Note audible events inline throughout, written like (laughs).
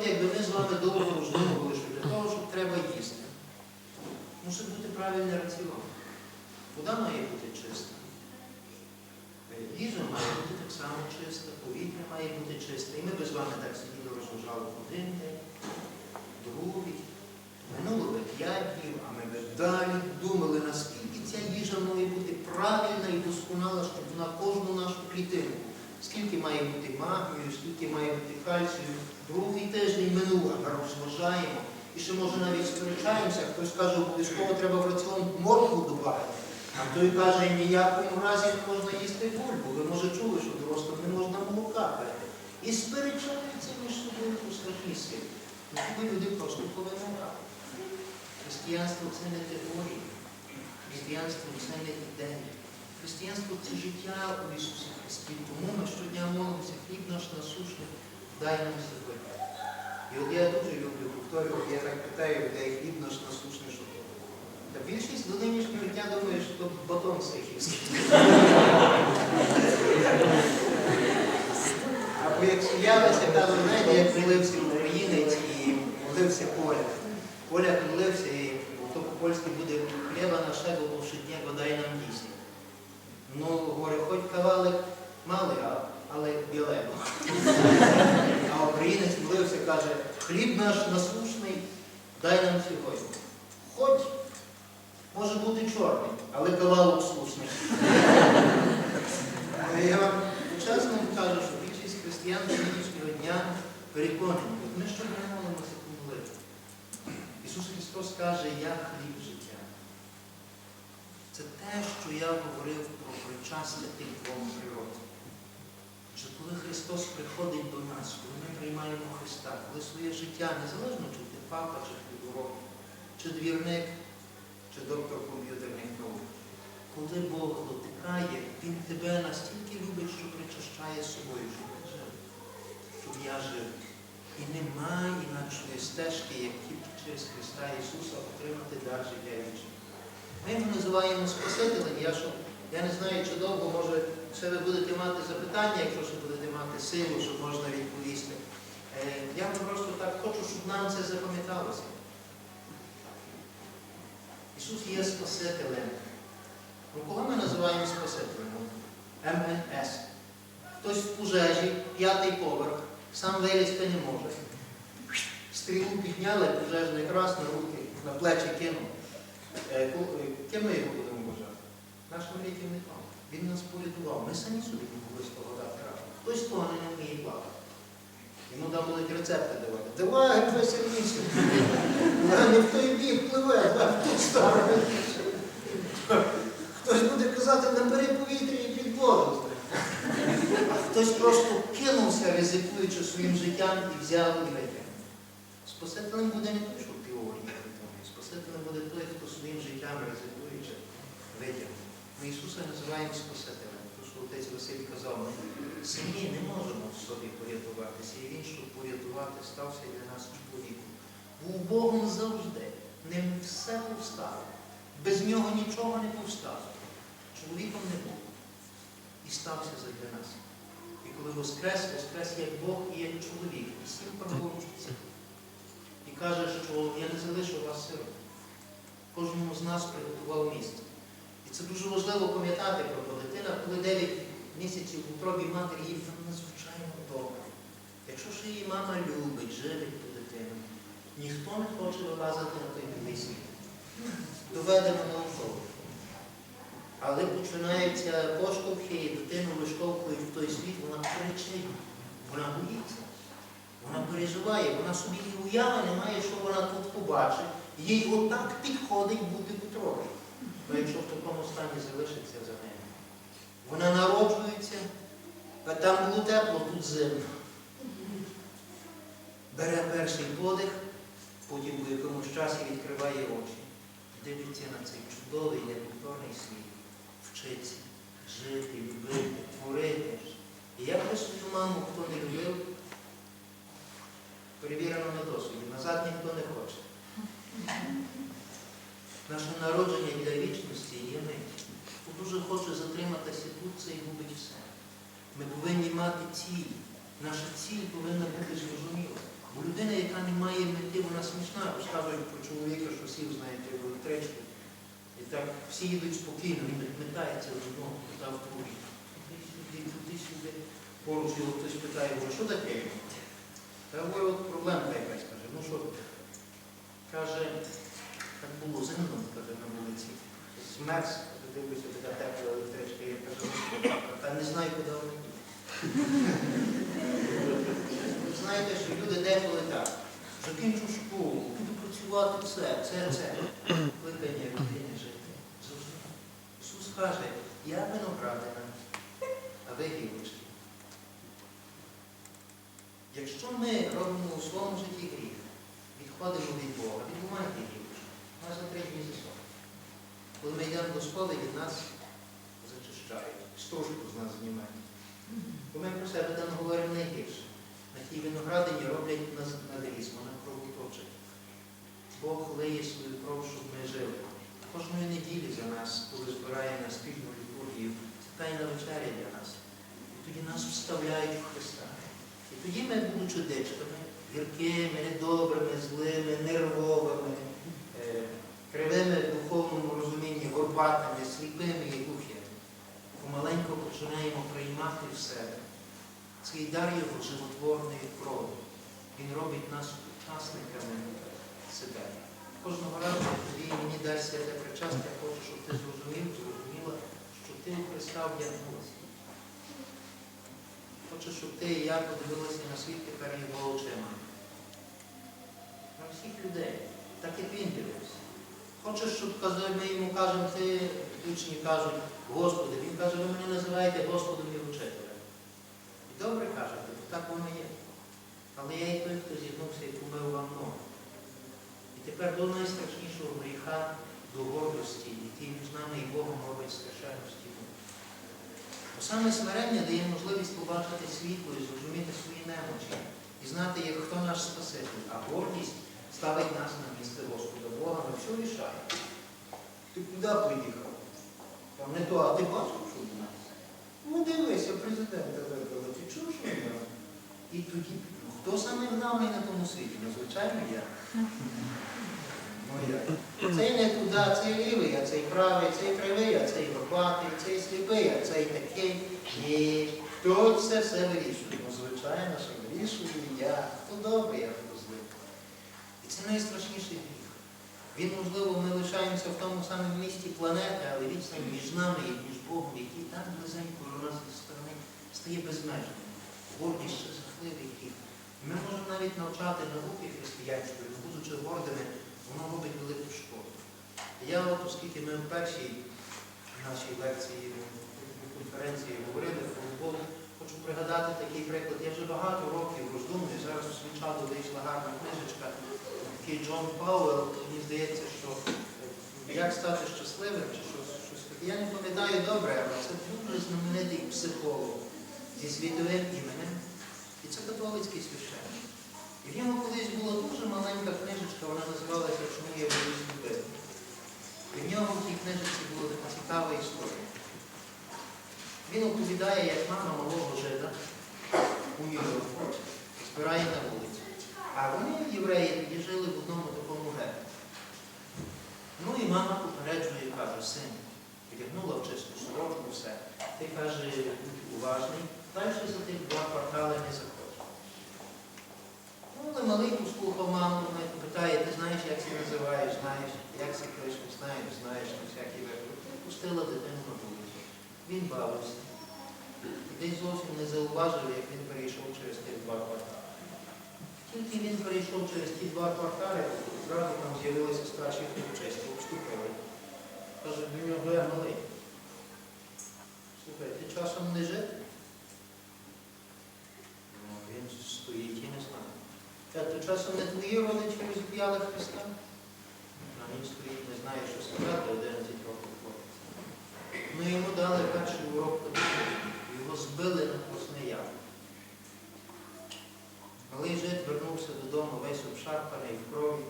от якби ми з вами довго роздумували, що для того, щоб треба їсти, мусить бути правильний раціон. Вода має бути чиста. Їжа має бути так само чиста, повітря має бути чисте. І ми би з вами так сиділи, розважали один день, другий. Минуло би п'ять днів, а ми би далі думали, наскільки ця їжа має бути правильна і досконала, щоб на кожну нашу клітинку. Скільки має бути магнію, скільки має бути кальцію. Другий тиждень минув, а ми розважаємо. І ще може навіть сперечаємося, хтось каже, обов'язково треба в раціон моркву додати. А той каже, ніякому разі не можна їсти бульбу. Ви може чули, що дорослим не можна молока пити. І сперечаються між собою у страшній силі. Ну, люди просто повинували. Християнство це не теорія. Християнство це не ідея. Християнство це життя у Ісусі Христі. Тому ми щодня молимося, хліб наш насушний, дай нам сьогодні. І от я дуже люблю повторювати, я так питаю людей, хліб наш насушний, що то. Та більшість до нинішнього дня думає, що то батон сихівський. (laughs) Або як сміялися, кажуть, знаєте, як молився українець і молився поляк. Поляк молився і то по-польськи буде хліба нашого повшеднього дай нам їсти. Ну, говорить, хоч кавалик малий, але білего. А українець молився, каже, хліб наш насушний, дай нам сьогодні. Хоч може бути чорний, але кавалок слушний. Я вам чесно кажу, що більшість християн до нинішнього дня переконані, ми щодня молимося помолити. Ісус Христос каже, я хліб життя. Це те, що я говорив про причастя тих двом природ. Що коли Христос приходить до нас, коли ми приймаємо Христа, коли своє життя, незалежно чи ти папа, чи хлібороб, чи двірник, чи доктор комп'ютерних наук, коли Бог дотикає, Він тебе настільки любить, що причащає собою, щоб жив, щоб я жив. І немає інакшої стежки, як тільки через Христа Ісуса отримати дар життя вічного. Ми його називаємо Спасителем. Я, що, я не знаю, чи довго, може, ще ви будете мати запитання, якщо ще будете мати силу, щоб можна відповісти. Е, Я просто так хочу, щоб нам це запам'яталося. Ісус є Спасителем. Ну, кого ми називаємо Спасителем? МНС. Хтось в пожежі, п'ятий поверх, сам вилізти не може. Стрілу підняли, пожежний раз на руки, на плечі кинув. Е, ку- е, Ким ми його будемо вважати? Нашим рятівником. Він нас порятував. Ми самі собі не могли з того. Хтось того не вміє плавати. Йому там будуть рецепти давати. Давай, сильніше. А не в той бік пливе, в ту сторону. Хтось буде казати, набери повітря і під. А хтось просто кинувся, ризикуючи своїм життям і взяв і витягнув. Спасителем буде не той, що в теорії придумує. Спасителем буде той, хто своїм життям ризикуючи витягнув. Ми Ісуса називаємо Спасителем. Тому що отець Василь казав, ми самі не можемо в собі порятуватися. І він, щоб порятувати, стався для нас чоловіком. Був Богом завжди. Ним все повстало. Без нього нічого не повстало. Чоловіком не був. І стався задля нас. І коли воскрес, воскрес як Бог і як чоловік. І сім праворучиться. І каже, що я не залишив вас сирот. Кожному з нас приготував місце. І це дуже важливо пам'ятати про то. Дитина, коли 9 місяців в утробі матері, їй там надзвичайно добре. Якщо ж її мама любить, живить ту дитину, ніхто не хоче вилазити на той білий світ. Доведено науково. Але починаються поштовхи, і дитину виштовхують в той світ, вона кричить, вона боїться. Вона переживає, вона собі і уяви немає, що вона тут побачить. Їй отак підходить бути потрохи. Ну, якщо в такому стані залишиться за нею. Вона народжується, а там було тепло, тут зимно. Бере перший подих, потім у якомусь часі відкриває очі. Дивиться на цей чудовий, неповторний світ. Вчиться жити, любити, творити. І як би свою маму, хто не любив, перевірено на досвіді, назад ніхто не хоче. Наше народження для вічності є мить. Хто дуже хоче затриматися тут, це і губить все. Ми повинні мати ціль. Наша ціль повинна бути зрозуміла. Бо людина, яка не має мети, вона смішна. Розказують про чоловіка, що сів, знаєте, в електричку. І так всі їдуть спокійно, він метається з одного кута в другий. Туди сюди. Поруч його хтось питає, що таке? Та от проблемка якась каже, ну що? Каже, так було зимно, каже, на вулиці. Змерз, дивлюся, така тепла електричка, я кажу, «Ну, та не знаю, куди вона йде. Ви знаєте, що люди деколи так. Закінчу школу, буду працювати це, це, це. Кликання людини жити. Зрозуміло. Ісус каже, я виноградина, а ви гілочки. Якщо ми робимо у своєму житті гріх, відходимо від Бога, відбуваємо гілочки, нас за три дні засохне. Коли ми йдемо до сповіді, нас зачищають, стружку з нас знімають. Бо ми про себе там говоримо найгірше. На тій виноградині роблять нас надріз, вона кровоточить. Бог лиє свою кров, щоб ми жили. Кожної неділі за нас, коли збирає на спільну літургію, це тайна вечеря для нас. І тоді нас вставляють в Христа. І тоді ми, будучи дичками, гіркими, недобрими, злими, нервовими, е, кривими в духовному розумінні, горбатими, сліпими і глухими, помаленько починаємо приймати в себе цей дар його животворної крові. Він робить нас учасниками себе. Кожного разу, коли мені дасть святе причастя, я хочу, щоб ти зрозумів, зрозуміла, що ти у Христа. Хочу, щоб ти і я подивилися на світ тепер його очима. На всіх людей, так як він дивився. Хочеш, щоб ми йому кажемо, ти учні кажуть, Господи, він каже, ви мене називаєте Господом і вчителем. І добре кажете, бо так воно є. Але я і той, хто зігнувся і помив вам ноги. І тепер до найстрашнішого гріха, до гордості, який між нами і Богом робить страшенності. Бо саме смирення дає можливість побачити світло і зрозуміти свої немочі, і знати, як хто наш Спаситель, а гордість ставить нас на місце Господа Бога, на все рішає. Ти куди поїхав? Там не то, а ти бачив, що в нас? Ну дивися, президента вибрали, ти чув, що робить? І тоді, ну, хто саме главний на тому світі? Ну, звичайно, я. Ну. Цей не туди, цей лівий, а цей правий, цей кривий, а цей горбатий, цей сліпий, а цей такий. Ні. Хто це все вирішує? Ну, звичайно, що вирішую я. Хто добрий, а хто злий. І це найстрашніший гріх. Він, можливо, ми лишаємося в тому самому місті планети, але відстань між нами і між Богом, який так близенько до нас зі сторони, стає безмежним. Гордість жахливий гріх. Ми можемо навіть навчати науки християнської, будучи гордими, воно робить велику шкоду. Я, от, оскільки ми в першій нашій лекції ну, конференції говорили про любов, хочу пригадати такий приклад. Я вже багато років роздумую, зараз у свічаду вийшла гарна книжечка, такий Джон Пауелл, мені здається, що е, як стати щасливим, чи щось таке. Я не пам'ятаю добре, але це дуже знаменитий психолог зі світовим іменем. І це католицький священник. І в нього колись була дуже маленька книжечка, вона називалася Чому я боюсь любити. І в нього в тій книжці була така цікава історія. Він оповідає, як мама малого жида у Нью-Йорку збирає на вулиці. А вони, євреї, тоді жили в одному такому гетто. Ну і мама попереджує, каже, син, одягнула в чисту сорочку, все. Ти каже, будь уважний, далі за тих два квартали не заходь. Ну, малий послухав маму, питає, ти знаєш, як це називаєш, знаєш, як це пишеш, знаєш, знаєш, на всякий випадок. Ти пустила дитину на вулицю. Він бавився. Десь зовсім не зауважив, як він перейшов через ті два квартали. Тільки він перейшов через ті два квартали, зразу там з'явилися старші хлопчиськи, обступили. Каже, до нього я малий. Слухай, ти часом не жити? Ну, він стоїть і не знає. Та то часом не твої родичі розп'яли Христа? А він стоїть, не знає, що сказати, 11 років хлопець. Ми йому дали перший урок катехизму, його збили на посне яблуко. Малий жит вернувся додому, весь обшарпаний в крові.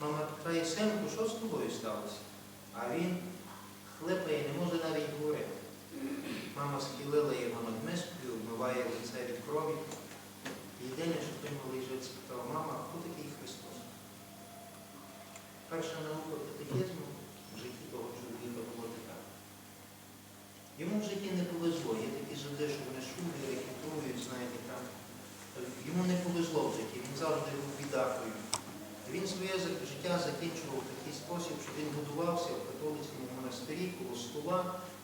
Мама питає, синку, що з тобою сталося? А він хлипає, не може навіть говорити. Мама схилила його над мискою, вмиває лице від крові. День, що той малий жив, спитав, мама, хто такий Христос? Перша наука катехізму в житті того чоловіка була така. Йому в житті не повезло. Є такі жиди, що вони шумлять, рекетують, знаєте, там. Йому не повезло в житті, він завжди був бідакою. Він своє життя закінчував в такий спосіб, що він будувався в католицькому монастирі коло стола.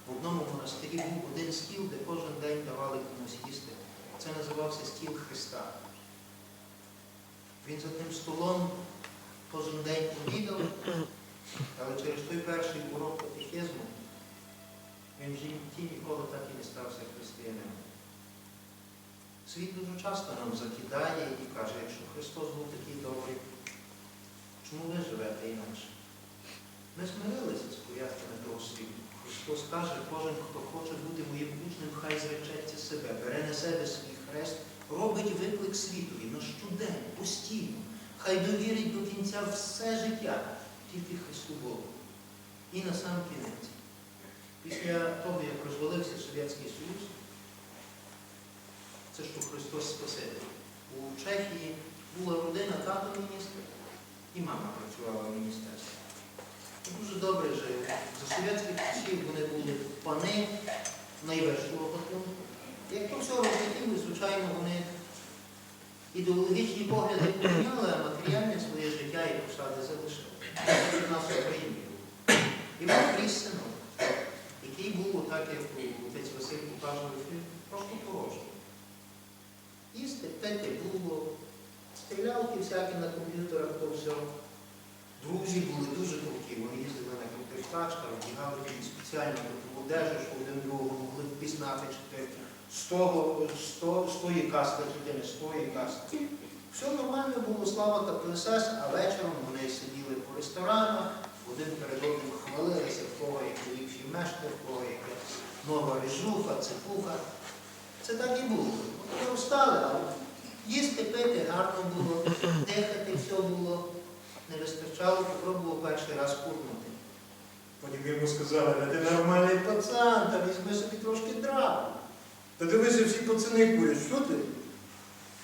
В одному монастирі був один стіл, де кожен день давали комусь їсти. Це називався стіл Христа. Він за тим столом кожен день обідав, але через той перший урок катехізму він в житті ніколи так і не стався християнином. Світ дуже часто нам закидає і каже, якщо Христос був такий добрий, чому ви живете інакше? Ми змирилися з поясненнями того світу. Христос каже, кожен, хто хоче бути моїм учнем, хай зречеться себе, бере на себе свій хрест, робить виклик світові на щодень, постійно. Хай довірить до кінця все життя, тільки Христу Богу. І на сам кінець. Після того, як розвалився Совєтський Союз, це що Христос Спаситель. У Чехії була родина тато міністр і мама працювала в міністерстві. Дуже добре жили. За совєтських часів вони були пани найвищого гатунку. Як то все розлетіли, звичайно, вони ідеологічні погляди поміняли, а матеріальне своє життя і посади залишили. Це нас Україні. було. І був крізь який був, так як отець Василь показував, просто порожній. Їсти, пити було, стрілялки всякі на комп'ютерах, то все. Друзі були дуже круті, вони їздили на крутих тачках, вдягали таку одежу, що один другого могли впізнати, чи з того, з того, з тої каски, чи з тої каски. Все нормально було, слава та ПСС, а вечором вони сиділи по ресторанах, один перед одним хвалилися, в кого який ліпший мешкав, в кого яка нова ріжуха, цепуха. Це так і було. Вони встали, а їсти, пити гарно було, дихати все було. Не вистачало, попробував перший раз курнути. Потім йому сказали, ти нормальний пацан, та візьми собі трошки траву. Та дивися, всі пацани курять, що ти?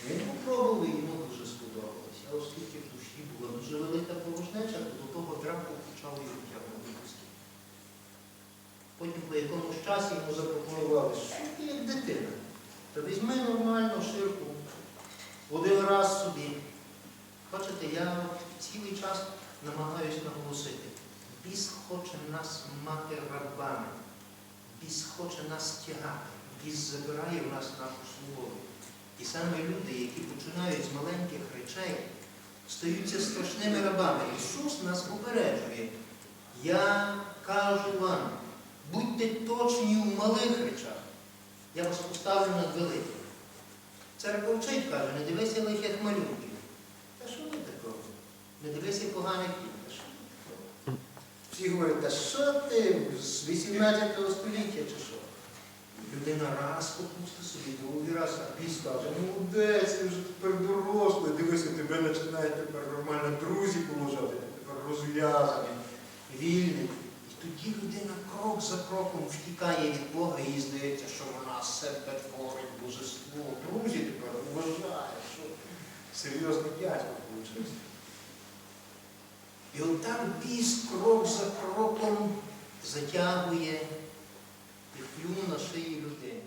Він попробував і йому дуже сподобалося. А оскільки в душі була дуже велика порожнеча, то до того драку почав його тягнути постійно. Потім по якомусь часі йому запропонували, що ти як дитина. Та візьми нормально ширку, один раз собі. Бачите, я цілий час намагаюся наголосити. Біс хоче нас мати рабами. Біс хоче нас тягати. Біс забирає в нас нашу свободу. І саме люди, які починають з маленьких речей, стаються страшними рабами. Ісус нас попереджує. Я кажу вам, будьте точні у малих речах. Я вас поставлю над великим. Церква вчить, каже, не дивися лихих малюків. Та що ви такого? Не дивися поганих. Та що ви такого? Всі говорять, та що ти з 18 століття чи що? Людина раз попусти собі, другий раз, а піс каже, ну де це вже тепер дорослий, дивися, тебе починають тепер нормально друзі положати, тепер розв'язаний, вільний. І тоді людина крок за кроком втікає від Бога і здається, що вона себе творить божество. Друзі тепер вважає, що серйозний дядько вийшов. І от так біс крок за кроком затягує і плюну на шиї людини.